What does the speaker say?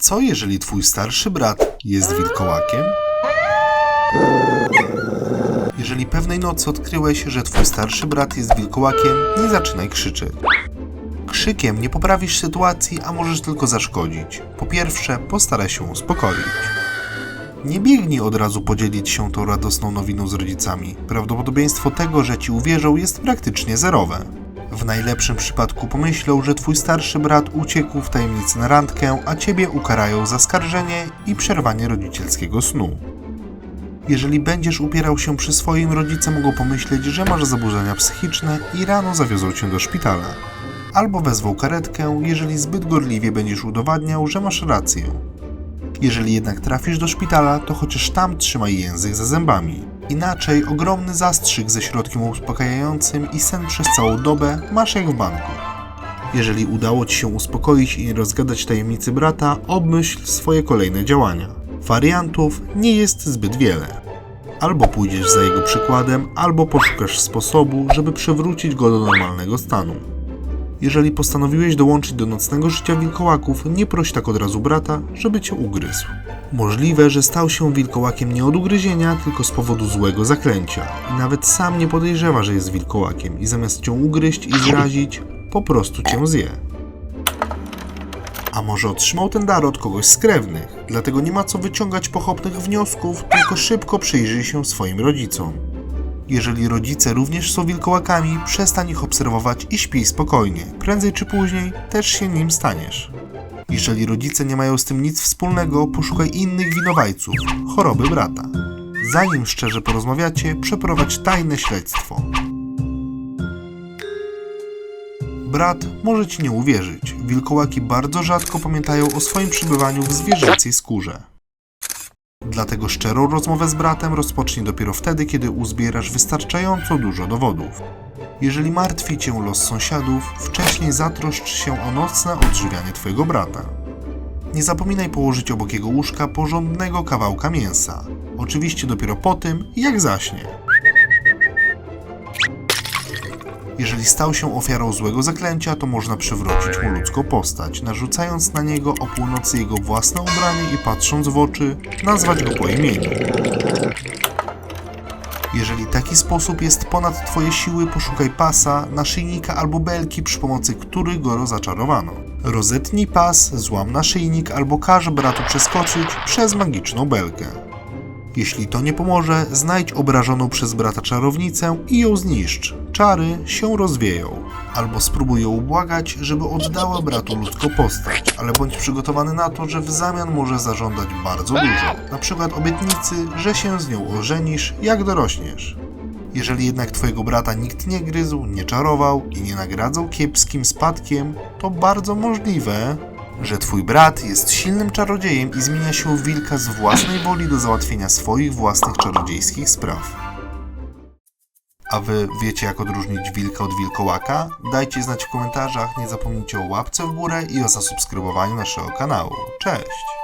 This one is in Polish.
Co jeżeli twój starszy brat jest wilkołakiem? Jeżeli pewnej nocy odkryłeś, że twój starszy brat jest wilkołakiem, nie zaczynaj krzyczeć. Krzykiem nie poprawisz sytuacji, a możesz tylko zaszkodzić. Po pierwsze, postaraj się uspokoić. Nie biegnij od razu podzielić się tą radosną nowiną z rodzicami. Prawdopodobieństwo tego, że ci uwierzą, jest praktycznie zerowe. W najlepszym przypadku pomyślą, że twój starszy brat uciekł w tajemnicy na randkę, a ciebie ukarają za skarżenie i przerwanie rodzicielskiego snu. Jeżeli będziesz upierał się przy swoim, rodzice mogą pomyśleć, że masz zaburzenia psychiczne i rano zawiozą cię do szpitala. Albo wezwą karetkę, jeżeli zbyt gorliwie będziesz udowadniał, że masz rację. Jeżeli jednak trafisz do szpitala, to chociaż tam trzymaj język za zębami. Inaczej ogromny zastrzyk ze środkiem uspokajającym i sen przez całą dobę masz jak w banku. Jeżeli udało ci się uspokoić i rozgadać tajemnicy brata, obmyśl swoje kolejne działania. Wariantów nie jest zbyt wiele. Albo pójdziesz za jego przykładem, albo poszukasz sposobu, żeby przywrócić go do normalnego stanu. Jeżeli postanowiłeś dołączyć do nocnego życia wilkołaków, nie proś tak od razu brata, żeby cię ugryzł. Możliwe, że stał się wilkołakiem nie od ugryzienia, tylko z powodu złego zaklęcia. I nawet sam nie podejrzewa, że jest wilkołakiem i zamiast cię ugryźć i zrazić, po prostu cię zje. A może otrzymał ten dar od kogoś z krewnych, dlatego nie ma co wyciągać pochopnych wniosków, tylko szybko przyjrzyj się swoim rodzicom. Jeżeli rodzice również są wilkołakami, przestań ich obserwować i śpij spokojnie. Prędzej czy później też się nim staniesz. Jeżeli rodzice nie mają z tym nic wspólnego, poszukaj innych winowajców, choroby brata. Zanim szczerze porozmawiacie, przeprowadź tajne śledztwo. Brat może ci nie uwierzyć. Wilkołaki bardzo rzadko pamiętają o swoim przybywaniu w zwierzęcej skórze. Dlatego szczerą rozmowę z bratem rozpocznij dopiero wtedy, kiedy uzbierasz wystarczająco dużo dowodów. Jeżeli martwi cię los sąsiadów, wcześniej zatroszcz się o nocne odżywianie twojego brata. Nie zapominaj położyć obok jego łóżka porządnego kawałka mięsa. Oczywiście dopiero po tym, jak zaśnie. Jeżeli stał się ofiarą złego zaklęcia, to można przywrócić mu ludzką postać, narzucając na niego o północy jego własne ubranie i patrząc w oczy, nazwać go po imieniu. Jeżeli taki sposób jest ponad Twoje siły, poszukaj pasa, naszyjnika albo belki, przy pomocy których go zaczarowano. Rozetnij pas, złam naszyjnik albo każ bratu przeskoczyć przez magiczną belkę. Jeśli to nie pomoże, znajdź obrażoną przez brata czarownicę i ją zniszcz. Czary się rozwieją. Albo spróbuj ją ubłagać, żeby oddała bratu ludzką postać, ale bądź przygotowany na to, że w zamian może zażądać bardzo dużo. Na przykład obietnicy, że się z nią ożenisz, jak dorośniesz. Jeżeli jednak twojego brata nikt nie gryzł, nie czarował i nie nagradzał kiepskim spadkiem, to bardzo możliwe, że twój brat jest silnym czarodziejem i zmienia się w wilka z własnej woli do załatwienia swoich własnych czarodziejskich spraw. A wy wiecie jak odróżnić wilka od wilkołaka? Dajcie znać w komentarzach, nie zapomnijcie o łapce w górę i o zasubskrybowaniu naszego kanału. Cześć!